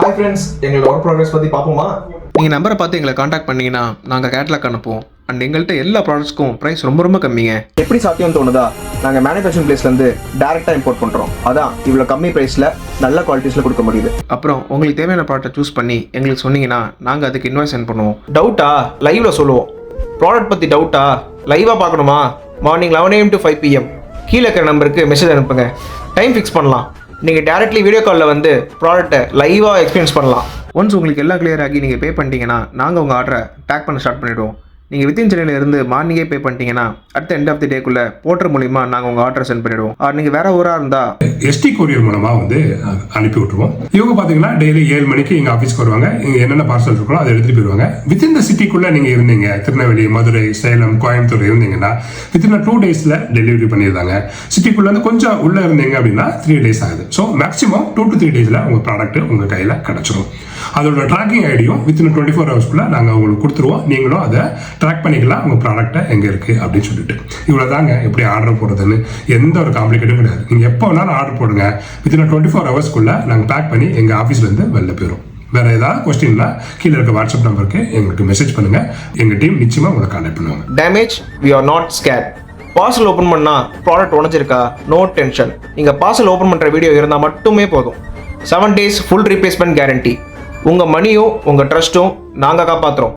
Hi friends எங்களோட work progress பற்றி பார்ப்போமா? நீங்கள் நம்பரை பார்த்து எங்களை காண்டாக்ட் பண்ணீங்கன்னா நாங்கள் கேட்லாக் அனுப்புவோம். அண்ட் எங்கள்கிட்ட எல்லா ப்ராடக்ட்ஸ்க்கும் ப்ரைஸ் ரொம்ப ரொம்ப கம்மிங்க. எப்படி சாத்தியம் தோணுதா? நாங்கள் மேனுஃபேக்சரிங் பிளேஸ்லேருந்து டேரெக்டாக இம்போர்ட் பண்ணுறோம் அதான் இவ்வளோ கம்மி ப்ரைஸில் நல்ல குவாலிட்டிஸில் கொடுக்க முடியுது. அப்புறம் உங்களுக்கு தேவையான ப்ராடக்ட்டை சூஸ் பண்ணி எங்களுக்கு சொன்னீங்கன்னா நாங்கள் அதுக்கு இன்வாய்ஸ் சென்ட் பண்ணுவோம். டவுட்டா லைவ்ல சொல்லுவோம். ப்ராடக்ட் பற்றி டவுட்டா லைவாக பார்க்கணுமா? Morning eleven AM to five PM கீழே இருக்கிற நம்பருக்கு மெசேஜ் அனுப்புங்க. டைம் ஃபிக்ஸ் பண்ணலாம். நீங்கள் டேரெக்ட்லி வீடியோ காலில் வந்து ப்ராடக்ட்டை லைவாக எக்ஸ்பீரியன்ஸ் பண்ணலாம். ஒன்ஸ் உங்களுக்கு எல்லாம் கிளியர் ஆகி நீங்கள் பே பண்ணிட்டீங்கன்னா நாங்கள் உங்கள் ஆர்டரை டேக் பண்ண ஸ்டார்ட் பண்ணிவிடுவோம் நீங்கள் வித்தின் சென்னையில் இருந்து மார்னிங்கே பே பண்ணிட்டீங்கன்னா அடுத்த எண்ட் ஆஃப் தி டேக்குள்ளே போர்ட்டர் மூலியமாக நாங்கள் உங்கள் ஆர்டர் சென்ட் பண்ணிவிடுவோம் ஆர் நீங்கள் வேறு ஊராக இருந்தால் எஸ்டி கொரியர் மூலமாக வந்து அனுப்பி விட்டுருவோம். இவங்க பார்த்தீங்கன்னா டெய்லி ஏழு மணிக்கு எங்கள் ஆஃபீஸ்க்கு வருவாங்க. இங்கே என்னென்ன பார்சல் இருக்கோ அதை எடுத்துகிட்டு போயிடுவாங்க. வித்தின் த சிட்டிக்குள்ளே நீங்கள் இருந்தீங்க திருநெல்வேலி மதுரை சேலம் கோயம்புத்தூர் இருந்தீங்கன்னா வித்தின் டூ டேஸில் டெலிவரி பண்ணியிருந்தாங்க சிட்டிக்குள்ளே வந்து கொஞ்சம் உள்ளே இருந்தீங்க அப்படின்னா த்ரீ டேஸ் ஆகுது. So maximum two to three டேஸில் உங்கள் ப்ராடக்ட் உங்கள் கையில் கிடச்சிரும். அதோட ட்ராக்கிங் ஐடியும் வித்தின் டுவெண்ட்டி ஃபோர் ஹவர்ஸ்க்குள்ள நாங்கள் உங்களுக்கு கொடுத்துருவோம். நீங்களும் அதை ட்ராக் பண்ணிக்கலாம். உங்கள் ப்ராடக்ட்டை எங்கே இருக்குது அப்படின்னு சொல்லிட்டு. இவ்வளவுதாங்க எப்படி ஆர்டர் போடுறதுன்னு. எந்த ஒரு காம்ப்ளிகேட்டும் கிடையாது. நீங்கள் எப்போ வேணாலும் ஆர்டர் போடுங்க. வித்தின் டுவெண்ட்டி ஃபோர் ஹவர்ஸ்க்குள்ளே நாங்கள் பேக் பண்ணி எங்கள் ஆஃபீஸ்லேருந்து வெளில போயிடும் வேறு ஏதாவது கொஸ்டின்னா கீழே இருக்க வாட்ஸ்அப் நம்பருக்கு எங்களுக்கு மெசேஜ் பண்ணுங்கள் எங்கள் டீம் நிச்சயமாக உங்களை கான்டாக்ட் பண்ணுவாங்க. Damage we are not scare parcel open பண்ணால் ப்ராடக்ட் உடஞ்சிருக்கா? நோ டென்ஷன் நீங்கள் பார்சல் ஓப்பன் பண்ணுற வீடியோ இருந்தால் மட்டுமே போதும். Seven days full replacement guarantee உங்கள் மணியும் உங்கள் ட்ரஸ்ட்டும் நாங்கள் காப்பாற்றுறோம்